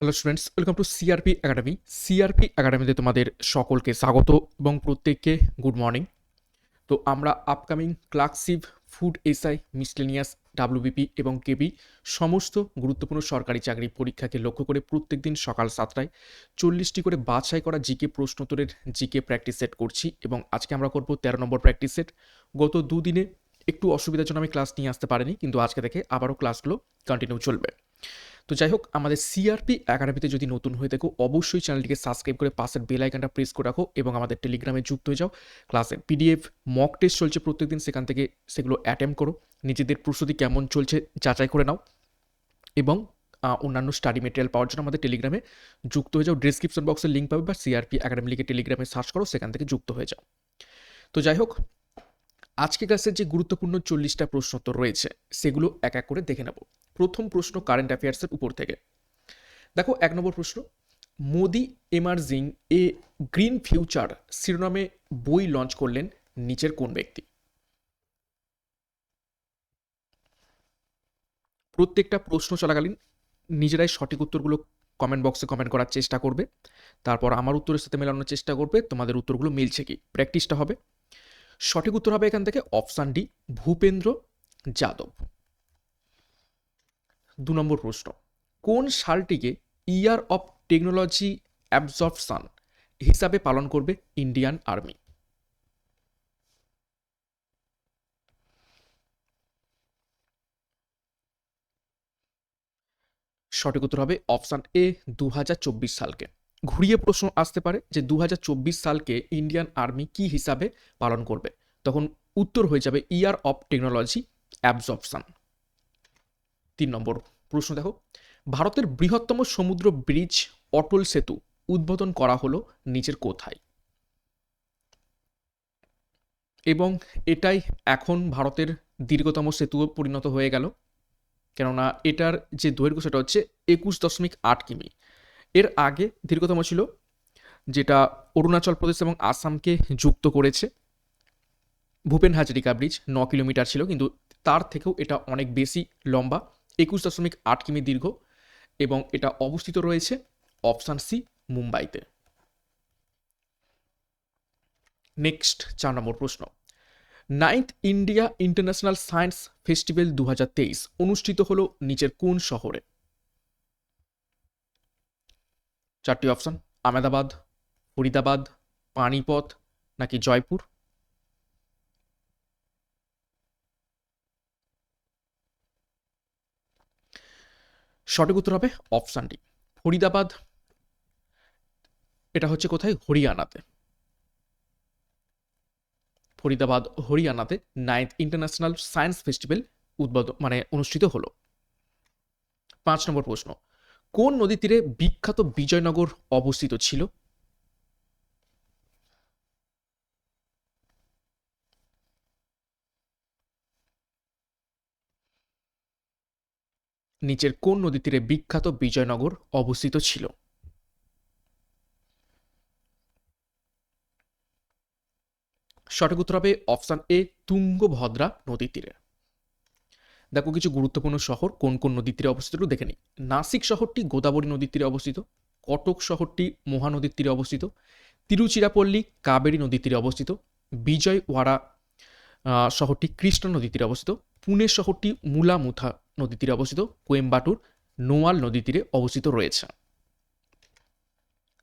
Hello students welcome to CRP academy CRP একাডেমিতে তোমাদের সকলকে স্বাগত এবং প্রত্যেককে গুড মর্নিং তো আমরা upcoming clerkship food SI miscellaneous WBP এবং কেবি সমস্ত গুরুত্বপূর্ণ সরকারি চাকরি পরীক্ষাকে লক্ষ্য করে প্রত্যেক দিন সকাল সাতটায় চল্লিশটি করে বাছাই করা জিকে প্রশ্নোত্তরের জিকে প্র্যাকটিস সেট করছি এবং আজকে আমরা করব তেরো নম্বর প্র্যাকটিস সেট গত দুদিনে একটু অসুবিধার জন্য আমি ক্লাস নিয়ে আসতে পারিনি, কিন্তু আজকে থেকে আবারও ক্লাসগুলো কন্টিনিউ চলবে। তো যাই হোক আমাদের সিআরপি একাডেমিতে যদি নতুন হয়ে থাকো, অবশ্যই চ্যানেলটিকে সাবস্ক্রাইব করে পাশের বেল আইকনটা প্রেস করে রাখো এবং আমাদের টেলিগ্রামে যুক্ত হয়ে যাও। ক্লাসের পিডিএফ মক টেস্ট চলছে প্রত্যেকদিন, সেখান থেকে সেগুলো অ্যাটেম্প করো। নিজেদের প্রস্তুতি কেমন চলছে যাচাই করে নাও এবং অন্যান্য স্টাডি মেটেরিয়াল পাওয়ার জন্য আমাদের টেলিগ্রামে যুক্ত হয়ে যাও। ডিসক্রিপশন বক্সের লিঙ্ক পাবে বা সিআরপি একাডেমি লিখে টেলিগ্রামে সার্চ করো, সেখান থেকে যুক্ত হয়ে যাও। তো যাই হোক আজকে ক্লাসের যে গুরুত্বপূর্ণ চল্লিশটা প্রশ্নোত্তর রয়েছে, সেগুলো এক এক করে দেখে নেব। প্রথম প্রশ্ন কারেন্ট অ্যাফেয়ার্সের উপর থেকে। দেখো, এক নম্বর প্রশ্ন, Modi emerging a green future শিরোনামে বই লঞ্চ করলেন নিচের কোন ব্যক্তি? প্রত্যেকটা প্রশ্ন চলাকালীন নিজেরাই সঠিক উত্তরগুলো কমেন্ট বক্সে কমেন্ট করার চেষ্টা করবে। তারপর আমার উত্তরের সাথে মেলানোর চেষ্টা করবে, তোমাদের উত্তরগুলো মিলছে কি? প্র্যাকটিসটা হবে। সঠিক উত্তর হবে এখান থেকে অপশান ডি ভূপেন্দ্র যাদব। দু নম্বর প্রশ্ন। কোন সালটিকে ইয়ার অফ টেকনোলজি অ্যাবজর্পশন হিসাবে পালন করবে ইন্ডিয়ান আর্মি সঠিক উত্তর হবে অপশান এ দু হাজার চব্বিশ সালকে। ঘুরিয়ে প্রশ্ন আসতে পারে যে দু হাজার চব্বিশ সালকে ইন্ডিয়ান আর্মি কি হিসাবে পালন করবে। তখন উত্তর হয়ে যাবে ইয়ার অফ টেকনোলজি অ্যাবজর্পশন তিন নম্বর প্রশ্ন দেখো। ভারতের বৃহত্তম সমুদ্র ব্রিজ অটল সেতু উদ্বোধন করা হলো নিচের কোথায়? এবং এটাই এখন ভারতের দীর্ঘতম সেতু পরিণত হয়ে গেল। কেননা এটার যে দৈর্ঘ্য সেটা হচ্ছে একুশ দশমিক আট কিমি। এর আগে দীর্ঘতম ছিল, যেটা অরুণাচল প্রদেশ এবং আসামকে যুক্ত করেছে। ভূপেন হাজারিকা ব্রিজ ন কিলোমিটার ছিল, কিন্তু তার থেকেও এটা অনেক বেশি লম্বা। একুশ দশমিক আট কিমি দীর্ঘ এবং এটা অবস্থিত রয়েছে অপশান সি, মুম্বাইতে। নেক্সট, চার নম্বর প্রশ্ন। Ninth India international science festival দু হাজার তেইশ অনুষ্ঠিত হলো নিচের কোন শহরে? চারটি অপশান, আহমেদাবাদ, ফরিদাবাদ, পানিপথ নাকি জয়পুর? সঠিক উত্তর হবে অপশান ডি। ফরিদাবাদ। এটা হচ্ছে কোথায়? হরিয়ানাতে। ফরিদাবাদ, হরিয়ানাতে নাইন্থ ইন্টারন্যাশনাল সায়েন্স ফেস্টিভ্যাল উদ্বোধন মানে অনুষ্ঠিত হলো। পাঁচ নম্বর প্রশ্ন, কোন নদীর তীরে বিখ্যাত বিজয়নগর অবস্থিত ছিল? নিচের কোন নদী তীরে বিখ্যাত বিজয়নগর অবস্থিত ছিল? সঠিক উত্তর হবে অপশান এ, তুঙ্গভদ্রা নদীর তীরে। দেখো কিছু গুরুত্বপূর্ণ শহর কোন কোন নদীর তীরে অবস্থিত দেখে নিই। নাসিক শহরটি গোদাবরী নদীর তীরে অবস্থিত, কটক শহরটি মহানদীর তীরে অবস্থিত, তিরুচিরাপল্লী কাবেরী নদীর তীরে অবস্থিত, বিজয়ওয়াড়া শহরটি কৃষ্ণা নদীর তীরে অবস্থিত, পুনে শহরটি মুলামুথা নদীর তীরে অবস্থিত কোয়েম্বাটুর নোয়াল নদীর তীরে অবস্থিত রয়েছে।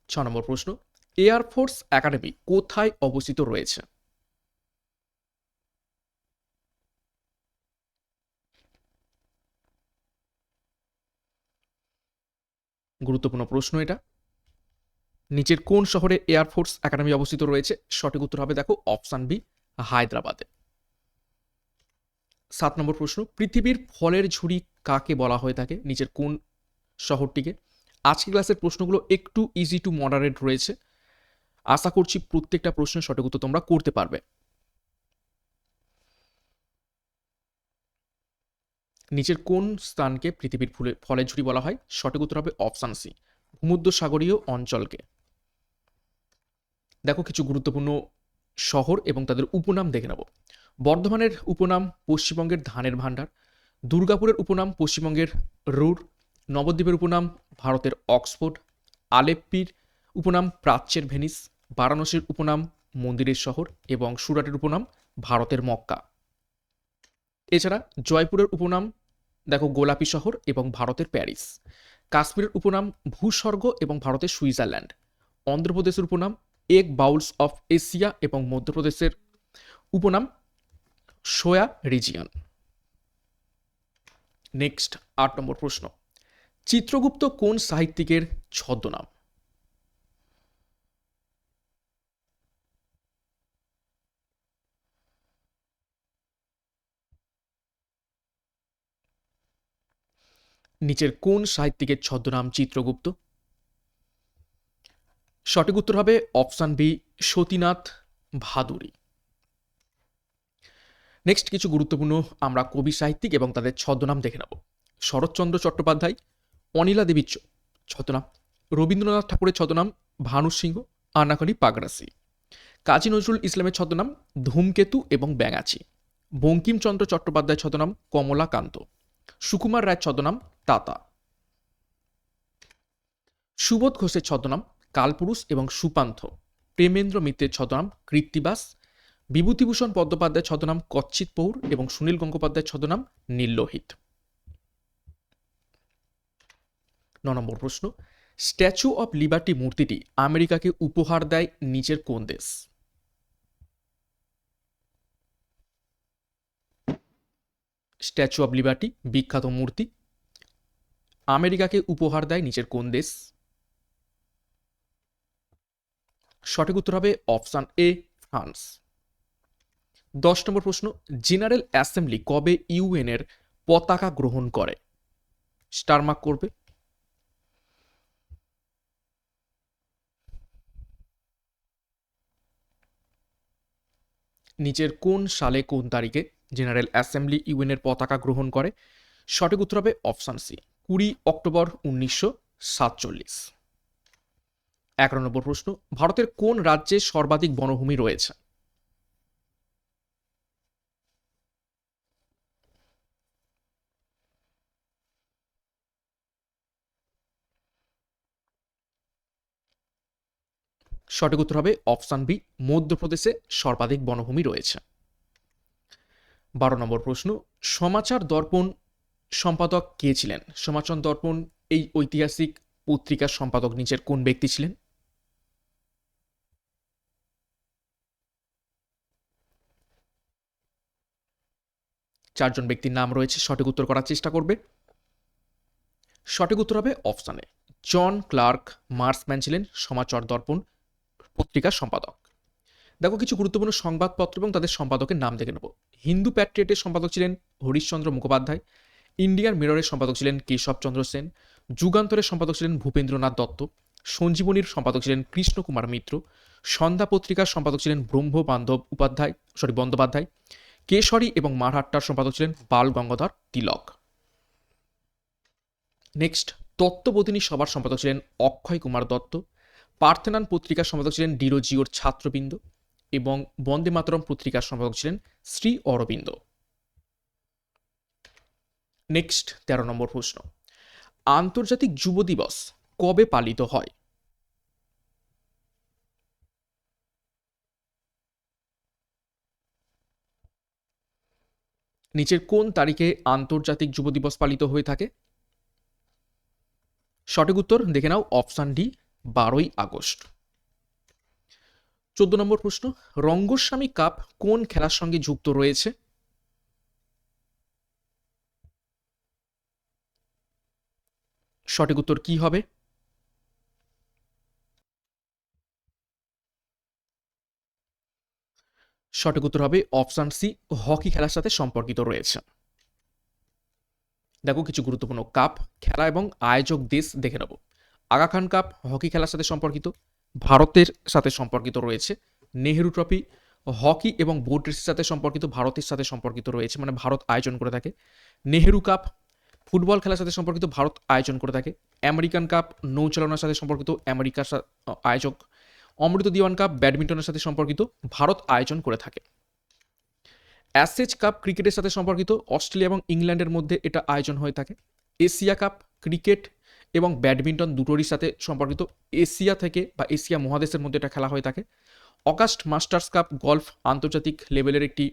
ছ নম্বর প্রশ্ন এয়ারফোর্স একাডেমি কোথায় অবস্থিত রয়েছে? গুরুত্বপূর্ণ প্রশ্ন এটা। নিচের কোন শহরে এয়ারফোর্স একাডেমি অবস্থিত রয়েছে? সঠিক উত্তর হবে দেখো, অপশান বি, হায়দ্রাবাদে। সাত নম্বর প্রশ্ন, পৃথিবীর ফলের ঝুড়ি কাকে বলা হয়ে থাকে? নিচের কোন শহরটিকে? আজকের ক্লাসের প্রশ্নগুলো একটু ইজি টু মডারেট রয়েছে। আশা করছি প্রত্যেকটা প্রশ্নের সঠিক উত্তর তোমরা করতে পারবে। নিচের কোন স্থানকে পৃথিবীর ফুলে, ফলের ঝুড়ি বলা হয়? সঠিক উত্তর হবে অপশান সি ভূমধ্য সাগরীয় অঞ্চলকে। দেখো, কিছু গুরুত্বপূর্ণ শহর এবং তাদের উপনাম দেখে নেব। বর্ধমানের উপনাম পশ্চিমবঙ্গের ধানের ভাণ্ডার, দুর্গাপুরের উপনাম পশ্চিমবঙ্গের রুর, নবদ্বীপের উপনাম ভারতের অক্সফোর্ড, আলেপ্পির উপনাম প্রাচ্যের ভেনিস, বারাণসীর উপনাম মন্দিরের শহর এবং সুরাটের উপনাম ভারতের মক্কা। এছাড়া জয়পুরের উপনাম, দেখো গোলাপি শহর এবং ভারতের প্যারিস। কাশ্মীরের উপনাম ভূস্বর্গ এবং ভারতের সুইজারল্যান্ড। অন্ধ্রপ্রদেশের উপনাম এক বাউলস অফ এশিয়া এবং মধ্যপ্রদেশের উপনাম সোয়া রিজিয়ন। নেক্সট, আট নম্বর প্রশ্ন। চিত্রগুপ্ত কোন সাহিত্যিকের ছদ্মনাম? নিচের কোন সাহিত্যিকের ছদ্মনাম চিত্রগুপ্ত? সঠিক উত্তর হবে option B Satinath Bhaduri. Next কিছু গুরুত্বপূর্ণ আমরা কবি সাহিত্যিক এবং তাদের ছদ্মনাম দেখে নেব। শরৎচন্দ্র চট্টোপাধ্যায়, অনিলা দেবীর ছদ্মনাম, রবীন্দ্রনাথ ঠাকুরের ছদ্মনাম, ভানু সিংহ আনাকালি পাগরাসি। কাজী নজরুল ইসলামের ছদ্মনাম, ধূমকেতু এবং ব্যাঙাচি। বঙ্কিমচন্দ্র চট্টোপাধ্যায়ের ছদ্মনাম, কমলাকান্ত। সুকুমার রায়ের ছদ্মনাম, তাতা। সুবোধ ঘোষের ছদ্মনাম, কালপুরুষ এবং সুপান্থ। প্রেমেন্দ্র মিত্রের ছদ্মনাম, কৃত্তিবাস। বিভূতিভূষণ বন্দ্যোপাধ্যায়ের ছদ্মনাম কচ্ছিত পৌর এবং সুনীল গঙ্গোপাধ্যায়ের ছদ্মনাম নীললোহিত ন নম্বর প্রশ্ন, স্ট্যাচু অব লিবার্টি মূর্তিটি আমেরিকাকে উপহার দেয় নিচের কোন দেশ? স্ট্যাচু অব লিবার্টি, বিখ্যাত মূর্তি, আমেরিকাকে উপহার দেয় নিচের কোন দেশ? সঠিক উত্তর হবে অপশান এ, ফ্রান্স। দশ নম্বর প্রশ্ন, জেনারেল অ্যাসেম্বলি কবে ইউএন এর পতাকা গ্রহণ করে? স্টার মার্ক করবে। নিচের কোন সালে কোন তারিখে জেনারেল অ্যাসেম্বলি ইউএন এর পতাকা গ্রহণ করে? সঠিক উত্তর হবে অপশান সি, কুড়ি অক্টোবর উনিশশো সাতচল্লিশ। এগারো নম্বর প্রশ্ন, ভারতের কোন রাজ্যে সর্বাধিক বনভূমি রয়েছে? সঠিক উত্তর হবে অপশান বি, মধ্যপ্রদেশে সর্বাধিক বনভূমি রয়েছে। বারো নম্বর প্রশ্ন, সমাচার দর্পণ সম্পাদক কে ছিলেন? সমাচার দর্পণ এই ঐতিহাসিক পত্রিকার সম্পাদক নিচের কোন ব্যক্তি ছিলেন? চারজন ব্যক্তির নাম রয়েছে, সঠিক উত্তর করার চেষ্টা করবে। সঠিক উত্তর হবে অপশানে জন ক্লার্ক মার্সম্যান ছিলেন, সমাচার দর্পণ পত্রিকার সম্পাদক। দেখো, কিছু গুরুত্বপূর্ণ সংবাদপত্র এবং তাদের সম্পাদকের নাম দেখে নেব। হিন্দু প্যাট্রিয়েটের সম্পাদক ছিলেন হরিশচন্দ্র মুখোপাধ্যায়। ইন্ডিয়ান মিররের সম্পাদক ছিলেন কেশবচন্দ্র সেন। যুগান্তরের সম্পাদক ছিলেন ভূপেন্দ্রনাথ দত্ত। সঞ্জীবনীর সম্পাদক ছিলেন কৃষ্ণকুমার মিত্র। সন্ধ্যা পত্রিকার সম্পাদক ছিলেন ব্রহ্ম বান্ধব উপাধ্যায়, সরি, বন্দ্যোপাধ্যায়। কেশরী এবং মারহাট্টার সম্পাদক ছিলেন বাল গঙ্গাধর তিলক। নেক্সট, তত্ত্ববোধিনী সভার সম্পাদক ছিলেন অক্ষয় কুমার দত্ত। পার্থেনান পত্রিকার সম্পাদক ছিলেন ডিরোজিওর ছাত্রবৃন্দ এবং বন্দে মাতরম পত্রিকার সম্পাদক ছিলেন শ্রী অরবিন্দ। নেক্সট তেরো নম্বর প্রশ্ন। আন্তর্জাতিক যুব দিবস কবে পালিত হয়? নিচের কোন তারিখে আন্তর্জাতিক যুব দিবস পালিত হয়ে থাকে? সঠিক উত্তর দেখে নাও অপশান ডি বারোই আগস্ট। চোদ্দ নম্বর প্রশ্ন, রঙ্গস্বামী কাপ কোন খেলার সঙ্গে যুক্ত রয়েছে? সঠিক উত্তর কি হবে? সঠিক উত্তর হবে অপশান সি, হকি খেলার সাথে সম্পর্কিত রয়েছে। দেখো, কিছু গুরুত্বপূর্ণ কাপ, খেলা এবং আয়োজক দেশ দেখে নেব। আগা খান কাপ হকি খেলার সাথে সম্পর্কিত, ভারতের সাথে সম্পর্কিত রয়েছে। নেহেরু ট্রফি হকি এবং বোট রেসের সাথে সম্পর্কিত, ভারতের সাথে সম্পর্কিত রয়েছে মানে ভারত আয়োজন করে থাকে। নেহেরু কাপ ফুটবল খেলার সাথে সম্পর্কিত, ভারত আয়োজন করে থাকে। আমেরিকান কাপ নৌচালনার সাথে সম্পর্কিত, আমেরিকার আয়োজক অমৃত দিওয়ান কাপ ব্যাডমিন্টনের সাথে সম্পর্কিত, ভারত আয়োজন করে থাকে। অ্যাসেজ কাপ ক্রিকেটের সাথে সম্পর্কিত, অস্ট্রেলিয়া এবং ইংল্যান্ডের মধ্যে এটা আয়োজন হয়ে থাকে। এশিয়া কাপ ক্রিকেট এবং ব্যাডমিন্টন দুটোরই সাথে সম্পর্কিত এশিয়া থেকে বা এশিয়া মহাদেশের মধ্যে এটা খেলা হয়ে থাকে। অগাস্ট মাস্টার্স কাপ গলফ আন্তর্জাতিক লেভেলের একটি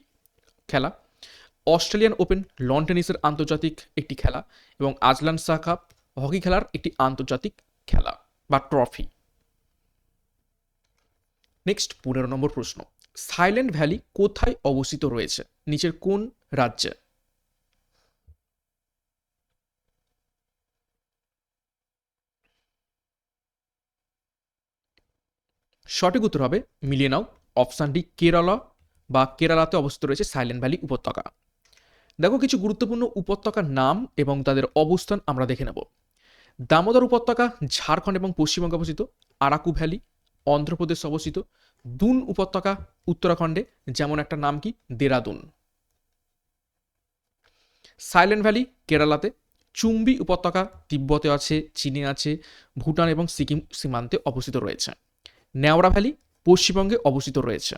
খেলা। অস্ট্রেলিয়ান ওপেন লন টেনিসের আন্তর্জাতিক একটি খেলা এবং আজলান শাহ কাপ হকি খেলার একটি আন্তর্জাতিক খেলা বা ট্রফি। নেক্সট পনেরো নম্বর প্রশ্ন, সাইলেন্ট ভ্যালি কোথায় অবস্থিত রয়েছে? নিচের কোন রাজ্যে? সঠিক উত্তর হবে, মিলিয়ে নাও অপশান ডি কেরালা বা কেরালাতে অবস্থিত রয়েছে সাইলেন্ট ভ্যালি উপত্যকা। দেখো কিছু গুরুত্বপূর্ণ উপত্যকার নাম এবং তাদের অবস্থান আমরা দেখে নেব। দামোদর উপত্যকা, ঝাড়খণ্ড এবং পশ্চিমবঙ্গে অবস্থিত, আরাকু ভ্যালি, অন্ধ্রপ্রদেশ অবস্থিত, দুন উপত্যকা, উত্তরাখণ্ডে, যেমন একটা নাম কি? দেরাদুন। সাইলেন্ট ভ্যালি কেরালাতে, চুম্বি উপত্যকা, তিব্বতে আছে, চীনে আছে, ভুটান এবং সিকিম সীমান্তে অবস্থিত রয়েছে। নেওড়া ভ্যালি পশ্চিমবঙ্গে অবস্থিত রয়েছে।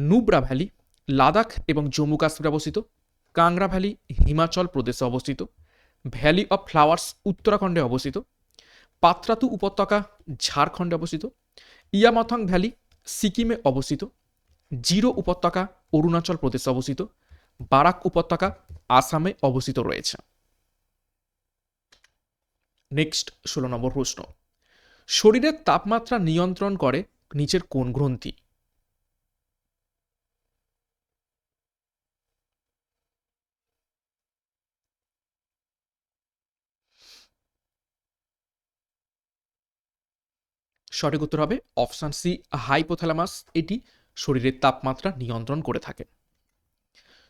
নুব্রা ভ্যালি, লাদাখ এবং জম্মু কাশ্মীরে অবস্থিত। কাংরা ভ্যালি, হিমাচল প্রদেশে অবস্থিত। ভ্যালি অফ ফ্লাওয়ার্স, উত্তরাখণ্ডে অবস্থিত। পাত্রাতু উপত্যকা, ঝাড়খণ্ডে অবস্থিত। ইয়ামাথং ভ্যালি, সিকিমে অবস্থিত। জিরো উপত্যকা, অরুণাচল প্রদেশে অবস্থিত। বারাক উপত্যকা, আসামে অবস্থিত রয়েছে। নেক্সট, ষোলো নম্বর প্রশ্ন। শরীরের তাপমাত্রা নিয়ন্ত্রণ করে নিচের কোন গ্রন্থি? সঠিক উত্তর হবে অপশান সি, হাইপোথ্যালামাস। এটি শরীরের তাপমাত্রা নিয়ন্ত্রণ করে থাকে।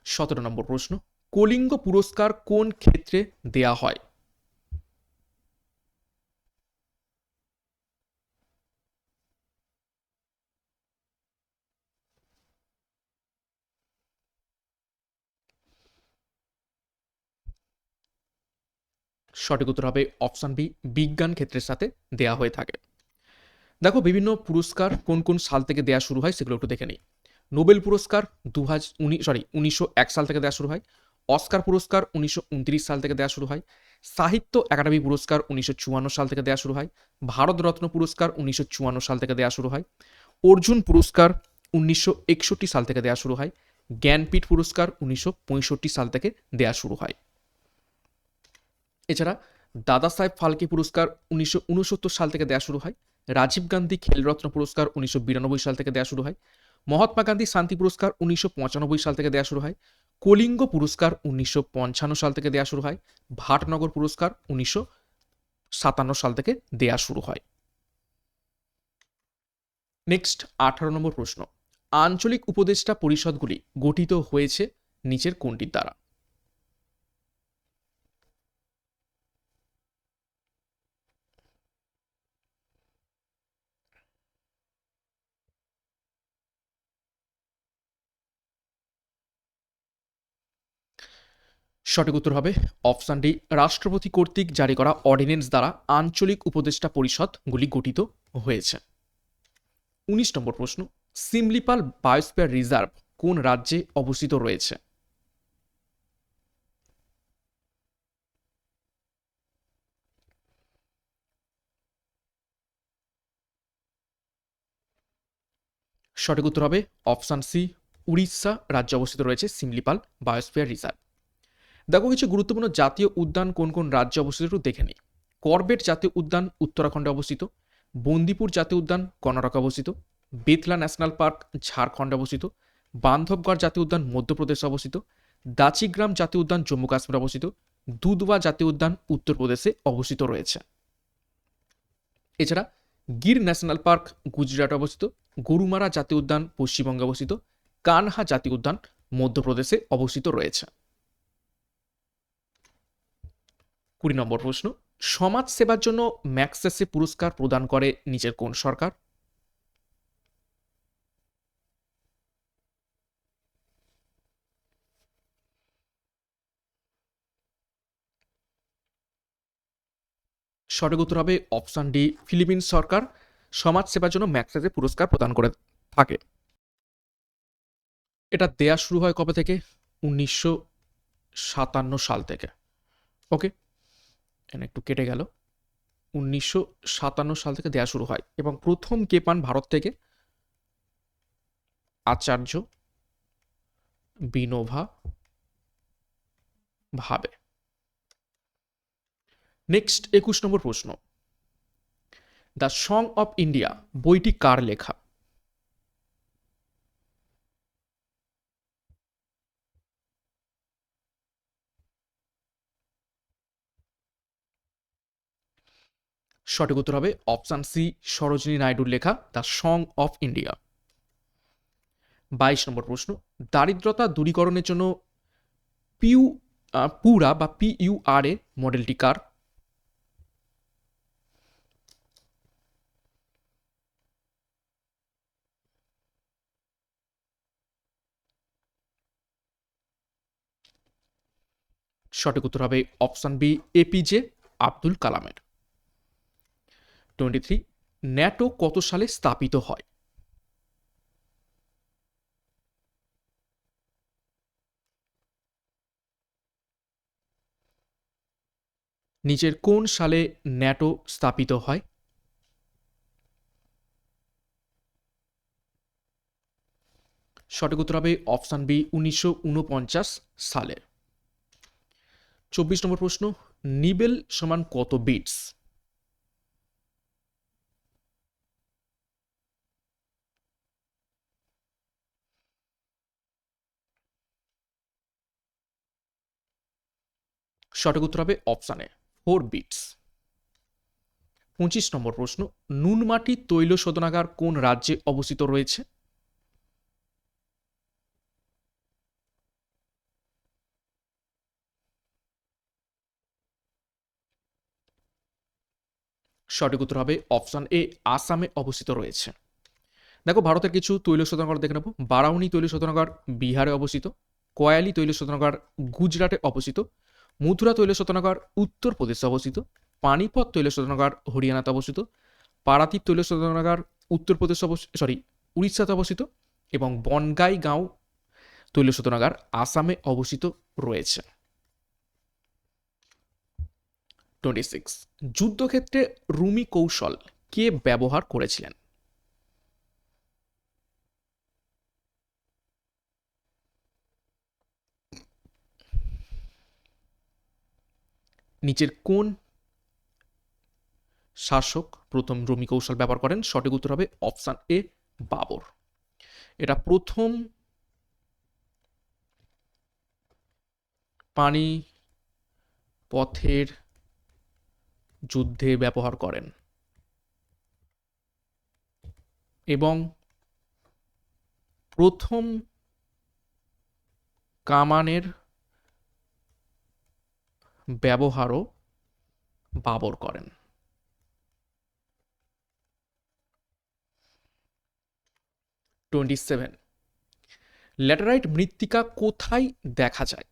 সতেরো নম্বর প্রশ্ন, কলিঙ্গ পুরস্কার কোন ক্ষেত্রে দেয়া হয়? সঠিক উত্তর হবে অপশান বি, বিজ্ঞান ক্ষেত্রের সাথে দেয়া হয়ে থাকে। দেখো বিভিন্ন পুরস্কার কোন কোন সাল থেকে দেয়া শুরু হয় সেগুলো একটু দেখে নিই। নোবেল পুরস্কার দু হাজার উনিশ সরি উনিশশো এক সাল থেকে দেওয়া শুরু হয়। অস্কার পুরস্কার উনিশশো উনত্রিশ সাল থেকে দেওয়া শুরু হয়। সাহিত্য একাডেমি পুরস্কার উনিশশো চুয়ান্ন সাল থেকে দেওয়া শুরু হয়। ভারতরত্ন পুরস্কার উনিশশো চুয়ান্ন সাল থেকে দেওয়া শুরু হয়। অর্জুন পুরস্কার উনিশশো একষট্টি সাল থেকে দেওয়া শুরু হয়। জ্ঞানপীঠ পুরস্কার উনিশশো পঁয়ষট্টি সাল থেকে দেওয়া শুরু হয়। এছাড়া দাদা সাহেব ফালকে পুরস্কার উনিশশো উনসত্তর সাল থেকে দেওয়া শুরু হয়, রাজীব গান্ধী খেলরত্ন পুরস্কার উনিশশো বিরানব্বই সাল থেকে দেওয়া শুরু হয়, মহাত্মা গান্ধী শান্তি পুরস্কার উনিশশো পঁচানব্বই সাল থেকে দেওয়া শুরু হয়, কলিঙ্গ পুরস্কার উনিশশো পঞ্চান্ন সাল থেকে দেওয়া শুরু হয়, ভাটনগর পুরস্কার উনিশশো সাতান্ন সাল থেকে দেওয়া শুরু হয়। নেক্সট আঠারো নম্বর প্রশ্ন। আঞ্চলিক উপদেষ্টা পরিষদগুলি গঠিত হয়েছে নিচের কোনটির দ্বারা? সঠিক উত্তর হবে অপশান ডি, রাষ্ট্রপতি কর্তৃক জারি করা অর্ডিন্যান্স দ্বারা আঞ্চলিক উপদেষ্টা পরিষদগুলি গঠিত হয়েছে। উনিশ নম্বর প্রশ্ন, সিমলিপাল বায়োস্পিয়ার রিজার্ভ কোন রাজ্যে অবস্থিত রয়েছে? সঠিক উত্তর হবে অপশান সি, উড়িষ্যা রাজ্যে অবস্থিত রয়েছে সিমলিপাল বায়োস্পিয়ার রিজার্ভ। দেখো কিছু গুরুত্বপূর্ণ জাতীয় উদ্যান কোন কোন রাজ্যে অবস্থিত একটু দেখে নিই। করবেট জাতীয় উদ্যান উত্তরাখণ্ডে অবস্থিত, বন্দিপুর জাতীয় উদ্যান কর্ণাটকে অবস্থিত, বেতলা ন্যাশনাল পার্ক ঝাড়খণ্ডে অবস্থিত, বান্ধবগড় জাতীয় উদ্যান মধ্যপ্রদেশে অবস্থিত, দাচিগ্রাম জাতীয় উদ্যান জম্মু কাশ্মীরে অবস্থিত, দুধওয়া জাতীয় উদ্যান উত্তরপ্রদেশে অবস্থিত রয়েছে। এছাড়া গির ন্যাশনাল পার্ক গুজরাটে অবস্থিত, গরুমারা জাতীয় উদ্যান পশ্চিমবঙ্গে অবস্থিত, কানহা জাতীয় উদ্যান মধ্যপ্রদেশে অবস্থিত রয়েছে। কুড়ি নম্বর প্রশ্ন, সমাজ সেবার জন্য ম্যাক্সেসে পুরস্কার প্রদান করে নিচের কোন সরকার? সঠিক উত্তর হবে অপশান ডি, ফিলিপিন্স সরকার। সমাজ সেবার জন্য ম্যাক্সেসে পুরস্কার প্রদান করে থাকে। এটা দেয়া শুরু হয় কবে থেকে? উনিশশো সাতান্ন সাল থেকে। ওকে? এখানে একটু কেটে গেল। উনিশশো সাতান্ন সাল থেকে দেয়া শুরু হয় এবং প্রথম কে পান ভারত থেকে আচার্য বিনোভা ভাবে। নেক্সট একুশ নম্বর প্রশ্ন। দ্য সং অফ ইন্ডিয়া বইটি কার লেখা? সঠিক উত্তর হবে অপশান সি, সরোজিনী নাইডুর লেখা দ্য সং অফ ইন্ডিয়া। বাইশ নম্বর প্রশ্ন, দারিদ্রতা দূরীকরণের জন্য পিউ পুরা বা পিইউআর এ মডেলটি কার? সঠিক উত্তর হবে অপশান বি এপিজে আব্দুল কালামের। টোয়েন্টি থ্রি, ন্যাটো কত সালে স্থাপিত হয়? নিচের কোন সালে ন্যাটো স্থাপিত হয়? সঠিক উত্তর হবে অপশান বি, উনিশশো উনপঞ্চাশ সালে চব্বিশ নম্বর প্রশ্ন, নিবেল সমান কত বিটস? সঠিক উত্তর হবে অপশানে ফোর বিটস পঁচিশ নম্বর প্রশ্ন নুনমাটি তৈল শোধনাগার কোন রাজ্যে অবস্থিত রয়েছে? সঠিক উত্তর হবে অপশান এ, আসামে অবস্থিত রয়েছে। দেখো, ভারতের কিছু তৈল শোধনাগার দেখে নেব। বারাউনি তৈল শোধনাগার বিহারে অবস্থিত, কয়ালি তৈল শোধনাগার গুজরাটে অবস্থিত মথুরা তৈল শোধনাগার উত্তরপ্রদেশে অবস্থিত, পানিপথ তৈল শোধনাগার হরিয়ানাতে অবস্থিত পারাতীপ তৈল শোধনাগার উত্তরপ্রদেশে অবস্থিত সরি উড়িষ্যাতে অবস্থিত এবং বনগাই গাঁও তৈল শোধনাগার আসামে অবস্থিত রয়েছে। টোয়েন্টি সিক্স যুদ্ধক্ষেত্রে রুমি কৌশল কে ব্যবহার করেছিলেন? নিচের কোন শাসক প্রথম রুমি কৌশল ব্যবহার করেন? সঠিক উত্তর হবে অপশান এ, বাবর। এটা প্রথম পানি পথের যুদ্ধে ব্যবহার করেন। এবং প্রথম কামানের ব্যবহারও বাবর করেন। টোয়েন্টি সেভেন ল্যাটারাইট মৃত্তিকা কোথায় দেখা যায়?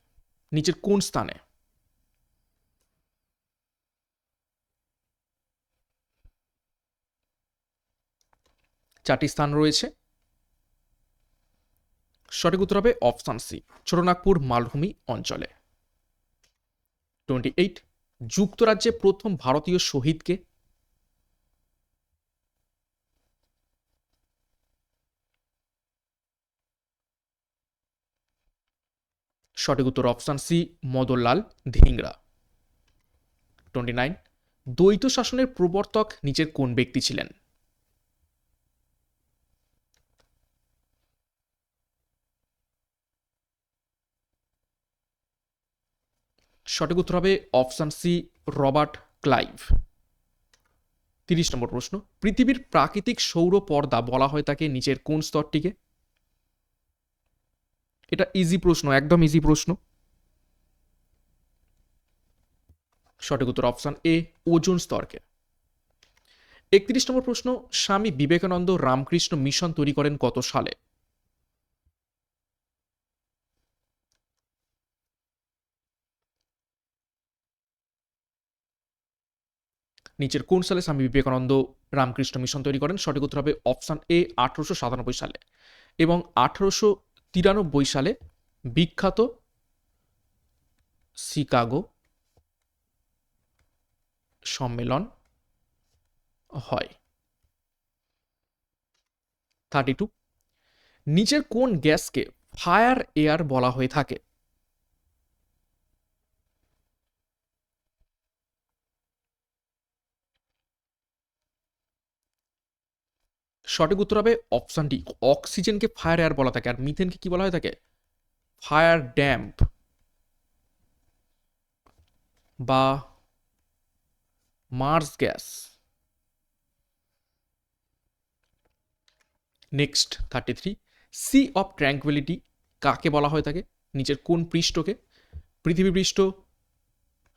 নিচের কোন স্থানে? চারটি স্থান রয়েছে। সঠিক উত্তর হবে অপশান সি ছোটনাগপুর মালভূমি অঞ্চলে। টোয়েন্টি এইট, যুক্তরাজ্যে প্রথম ভারতীয় শহীদকে? সঠিক উত্তর option C, Madanlal Dhingra. Twenty nine, দ্বৈত শাসনের প্রবর্তক নিচের কোন ব্যক্তি ছিলেন? সঠিক উত্তর হবে অপশান সি, রবার্ট ক্লাইভ। তিরিশ নম্বর প্রশ্ন, পৃথিবীর প্রাকৃতিক সৌর পর্দা বলা হয় তাকে নিচের কোন স্তরটিকে? এটা ইজি প্রশ্ন, একদম ইজি প্রশ্ন। সঠিক উত্তর অপশান এ, ওজন স্তরকে। একত্রিশ নম্বর প্রশ্ন, স্বামী বিবেকানন্দ রামকৃষ্ণ মিশন তৈরি করেন কত সালে? নিচের কোন সালে স্বামী বিবেকানন্দ রামকৃষ্ণ মিশন তৈরি করেন? সঠিক উত্তর হবে অপশান এ, আঠারোশো সাতানব্বই সালে। এবং আঠারোশো তিরানব্বই সালে বিখ্যাত শিকাগো সম্মেলন হয়। Thirty two. নিচের কোন গ্যাসকে ফায়ার এয়ার বলা হয়ে থাকে? সঠিক উত্তর হবে অপশন ডি অক্সিজেনকে ফায়ার এয়ার বলা থাকে, আর মিথেনকে কি বলা হয়ে থাকে ফায়ার ড্যাম্প বা marsh gas next thirty three sea of tranquillity কাকে বলা হয়ে থাকে নিচের কোন পৃষ্ঠকে? পৃথিবী পৃষ্ঠ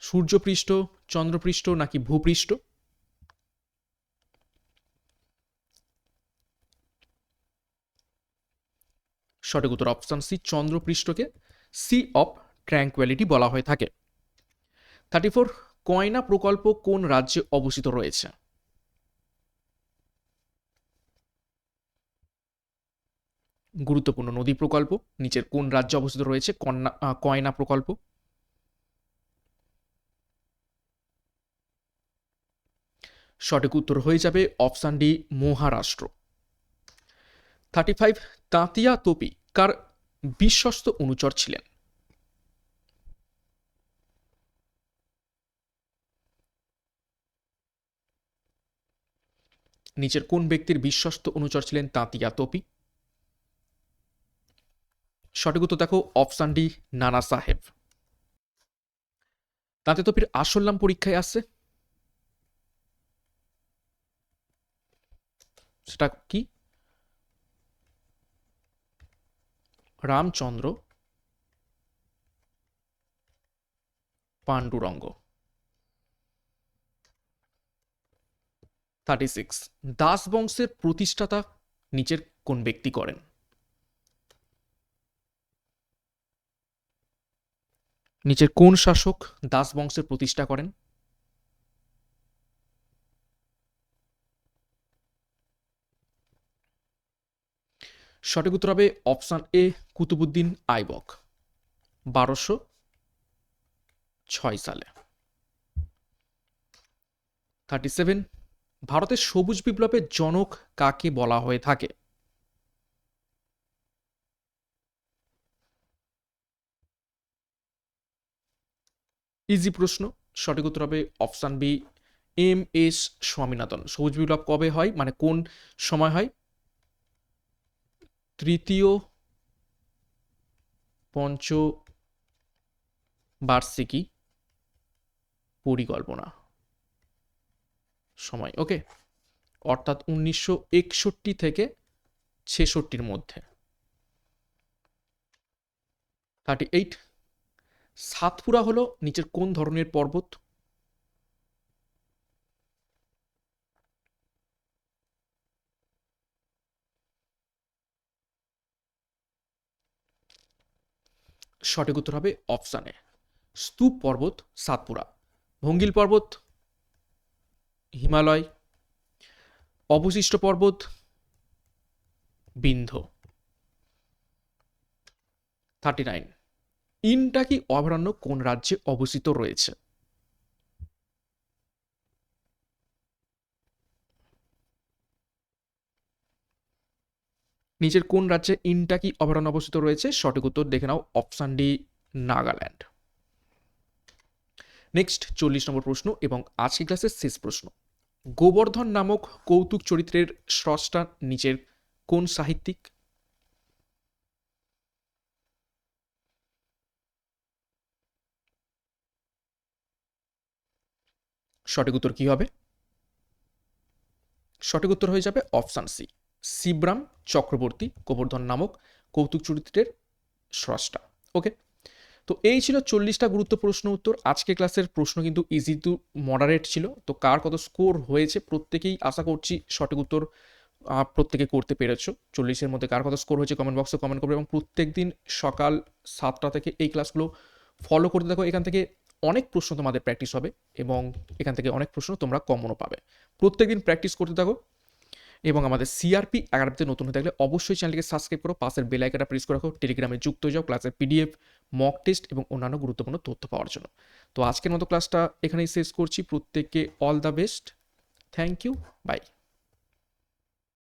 সূর্যপৃষ্ঠ, চন্দ্রপৃষ্ঠ নাকি ভূপৃষ্ঠ? সঠিক উত্তর অপশন সি চন্দ্রপৃষ্ঠকে সি অফ ট্র্যাঙ্কুয়ালিটি বলা হয়ে থাকে। থার্টি ফোর কয়না প্রকল্প কোন রাজ্যে অবস্থিত রয়েছে? গুরুত্বপূর্ণ নদী প্রকল্প, নিচের কোন রাজ্যে অবস্থিত রয়েছে? কন্যা কয়না প্রকল্প। সঠিক উত্তর হয়ে যাবে option D Maharashtra. Thirty five তাঁতিয়া, Tope কার বিশ্বস্ত অনুচর ছিলেন। নিচের কোন ব্যক্তির বিশ্বস্ত অনুচর ছিলেন তাঁতিয়া তোপি। সঠিক উত্তর দেখো, অপশান ডি, নানা সাহেব। তাঁতে তোপির আসল নাম পরীক্ষায় আসছে সেটা কি? রামচন্দ্র পাণ্ডুরঙ্গ। থার্টি সিক্স দাস বংশের প্রতিষ্ঠাতা নিচের কোন ব্যক্তি করেন? নিচের কোন শাসক দাস বংশের প্রতিষ্ঠা করেন? সঠিক উত্তর হবে অপশান এ, কুতুবুদ্দিন আইবক, বারোশো ছয় সালে। থার্টি সেভেন, ভারতের সবুজ বিপ্লবের জনক কাকে বলা হয়ে থাকে? ইজি প্রশ্ন, সঠিক উত্তর হবে option B, M S Swaminathan. সবুজ বিপ্লব কবে হয়? মানে কোন সময় হয়? তৃতীয় পঞ্চ বার্ষিকী পরিকল্পনা। সময় ওকে অর্থাৎ উনিশশো একষট্টি থেকে ছেষট্টির মধ্যে। থার্টি এইট সাতপুরা হলো নিচের কোন ধরনের পর্বত? সঠিক উত্তর হবে অপশানে স্তূপ পর্বত সাতপুরা। ভঙ্গিল পর্বত, হিমালয়, অবশিষ্ট পর্বত বিন্ধ থার্টি নাইন। ইনটাকি অভয়ারণ্য কোন রাজ্যে অবস্থিত রয়েছে? নিচের কোন রাজ্যে ইনটাকি অভয়ারণ্য অবস্থিত রয়েছে? সঠিক উত্তর দেখে নাও অপশান ডি, নাগাল্যান্ড। নেক্সট চল্লিশ নম্বর প্রশ্ন এবং আজকে ক্লাসের শেষ প্রশ্ন। গোবর্ধন নামক কৌতুক চরিত্রের স্রষ্টা নিচের কোন সাহিত্যিক? সঠিক উত্তর কি হবে? সঠিক উত্তর হয়ে যাবে অপশান সি। শিবরাম চক্রবর্তী গোবর্ধন নামক কৌতুক চরিত্রের স্রষ্টা। ওকে তো এই ছিল চল্লিশটা গুরুত্ব প্রশ্ন উত্তর। আজকে ক্লাসের প্রশ্ন কিন্তু ইজি টু মডারেট ছিল। তো কার কত স্কোর হয়েছে প্রত্যেকেই আশা করছি সঠিক উত্তর প্রত্যেকে করতে পেরেছ। চল্লিশের মধ্যে কার কত স্কোর হয়েছে কমেন্ট বক্সে কমেন্ট করবে এবং প্রত্যেক দিন সকাল সাতটা থেকে এই ক্লাসগুলো ফলো করতে থাকো। এখান থেকে অনেক প্রশ্ন তোমাদের প্র্যাকটিস হবে এবং এখান থেকে অনেক প্রশ্ন তোমরা কমনও পাবে। প্রত্যেকদিন প্র্যাকটিস করতে থাকো। এবং আমাদের সিআরপি একাডেমিতে নতুন হয়ে থাকলে অবশ্যই চ্যানেলকে সাবস্ক্রাইব করো, পাশের বেল আইকনটা প্রেস করে রাখো টেলিগ্রামে যুক্ত হয়ে যাও ক্লাসের পিডিএফ মক টেস্ট এবং অন্যান্য গুরুত্বপূর্ণ তথ্য পাওয়ার জন্য। তো আজকের মতো ক্লাসটা এখানেই শেষ করছি। প্রত্যেককে all the best thank you bye